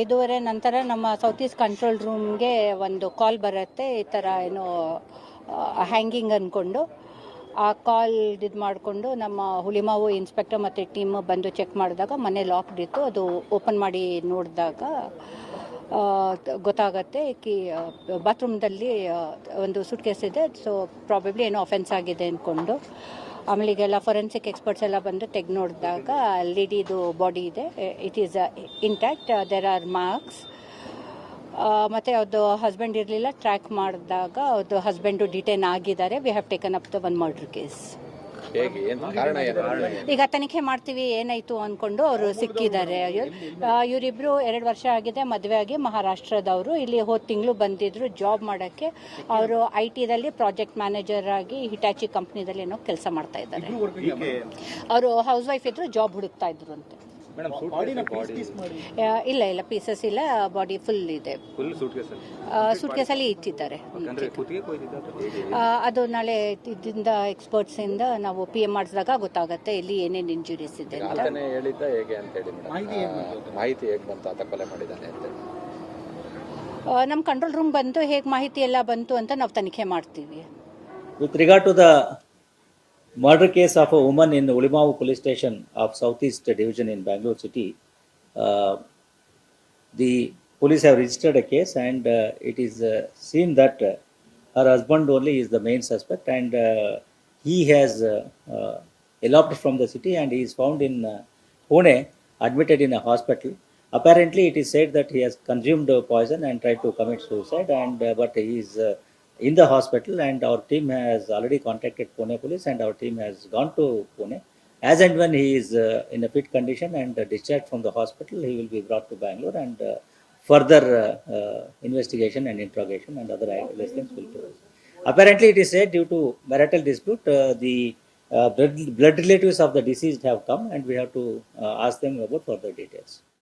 ಐದೂವರೆ ನಂತರ ನಮ್ಮ ಸೌತ್ ಈಸ್ಟ್ ಕಂಟ್ರೋಲ್ ರೂಮ್ಗೆ ಒಂದು ಕಾಲ್ ಬರುತ್ತೆ, ಈ ಥರ ಏನೋ ಹ್ಯಾಂಗಿಂಗ್ ಅಂದ್ಕೊಂಡು ಆ ಕಾಲ್ ಇದು ಮಾಡಿಕೊಂಡು ನಮ್ಮ ಹುಲಿಮಾವು ಇನ್ಸ್ಪೆಕ್ಟರ್ ಮತ್ತು ಟೀಮ್ ಬಂದು ಚೆಕ್ ಮಾಡಿದಾಗ ಮನೆ ಲಾಕ್ಡ್ ಇತ್ತು, ಅದು ಓಪನ್ ಮಾಡಿ ನೋಡಿದಾಗ ಗೊತ್ತಾಗತ್ತೆ ಕಿ ಬಾತ್ರೂಮ್ದಲ್ಲಿ ಒಂದು ಸುಟ್ ಕೇಸ್ ಇದೆ ಸೊ ಪ್ರಾಬಬ್ಲಿ ಏನೋ ಅಫೆನ್ಸ್ ಆಗಿದೆ ಅಂದ್ಕೊಂಡು ಆಮೇಲೆ ಈಗೆಲ್ಲ ಫೊರೆನ್ಸಿಕ್ ಎಕ್ಸ್ಪರ್ಟ್ಸ್ ಎಲ್ಲ ಬಂದು ತೆಗೆದು ನೋಡಿದಾಗ ಲೇಡಿದು ಬಾಡಿ ಇದೆ. It is intact there are marks ಮತ್ತು ಅವ್ರದ್ದು ಹಸ್ಬೆಂಡ್ ಇರಲಿಲ್ಲ ಟ್ರ್ಯಾಕ್ ಮಾಡಿದಾಗ ಅವ್ರದ್ದು ಹಸ್ಬೆಂಡು ಡಿಟೈನ್ ಆಗಿದ್ದಾರೆ. We have taken up the one murder case ಹೇಗೆ? ಏನು ಕಾರಣ ಏನು? ಈಗ ತನಿಖೆ ಮಾಡ್ತೀವಿ ಏನಾಯ್ತು ಅಂದ್ಕೊಂಡು ಅವರು ಸಿಕ್ಕಿದ್ದಾರೆ. ಇವರಿಬ್ರು ಎರಡು ವರ್ಷ ಆಗಿದೆ ಮದುವೆ ಆಗಿ ಮಹಾರಾಷ್ಟ್ರದವರು. ಇಲ್ಲಿ ಹೋದ ತಿಂಗಳು ಬಂದಿದ್ರು ಜಾಬ್ ಮಾಡೋಕ್ಕೆ. ಅವರು ಐ ಟಿದಲ್ಲಿ ಪ್ರಾಜೆಕ್ಟ್ ಮ್ಯಾನೇಜರ್ ಆಗಿ ಹಿಟಾಚಿ ಕಂಪ್ನಿದಲ್ಲಿ ಏನೋ ಕೆಲಸ ಮಾಡ್ತಾ ಇದ್ದಾರೆ. ಅವರು ಹೌಸ್ ವೈಫ್ ಇದ್ರು ಜಾಬ್ ಹುಡುಕ್ತಾ ಇದ್ರು ಅಂತೆ. ಇಲ್ಲ ಇಲ್ಲ ಪೀಸಸ್ ಇಲ್ಲ ಬಾಡಿ ಫುಲ್ ಇದೆ. ಫುಲ್ ಸೂಟ್ ಕೇಸಲ್ಲಿ ಅಲ್ಲಿ ಇಟ್ಟಿದ್ದಾರೆ. ಅದು ನಾಳೆ ಇದರಿಂದ ಎಕ್ಸ್ಪರ್ಟ್ಸಿಂದ ನಾವು ಪಿ ಎಂ ಮಾಡಿಸಿದಾಗ ಗೊತ್ತಾಗುತ್ತೆ ಇಲ್ಲಿ ಏನೇನು ಇಂಜುರೀಸ್ ಇದೆ ಅಂತ. ಆತನೇ ಹೇಳಿದ್ದ ಹೇಗೆ ಅಂತ ಹೇಳಿ ಮೇಡಮ್. ಮಾಹಿತಿ ಹೇಗೆ ಬಂತು? ಆತ ಕೊಲೆ ಮಾಡಿದ್ದಾನೆ ಅಂತ ನಮ್ಮ ಕಂಟ್ರೋಲ್ ರೂಮ್ ಬಂತು ಹೇಗೆ ಮಾಹಿತಿ ಎಲ್ಲ ಬಂತು ಅಂತ ನಾವು ತನಿಖೆ ಮಾಡ್ತೀವಿ. With to the murder case of a woman in Ulimavu police station of Southeast Division in Bangalore city, uh, the police have registered a case and uh, it is uh, seen that uh, her husband only is the main suspect and uh, he has uh, uh, eloped from the city and he is found in uh, Pune, admitted in a hospital. Apparently, it is said that he has consumed poison and tried to commit suicide, and uh, but he is uh, in the hospital, and our team has already contacted Pune police, and our team has gone to Pune. As and when he is uh, in a fit condition and uh, discharged from the hospital, he will be brought to Bangalore, and uh, further uh, uh, investigation and interrogation and other lessons will be. Apparently, it is said due to marital dispute, uh, the uh, blood, blood relatives of the deceased have come, and we have to uh, ask them about further details.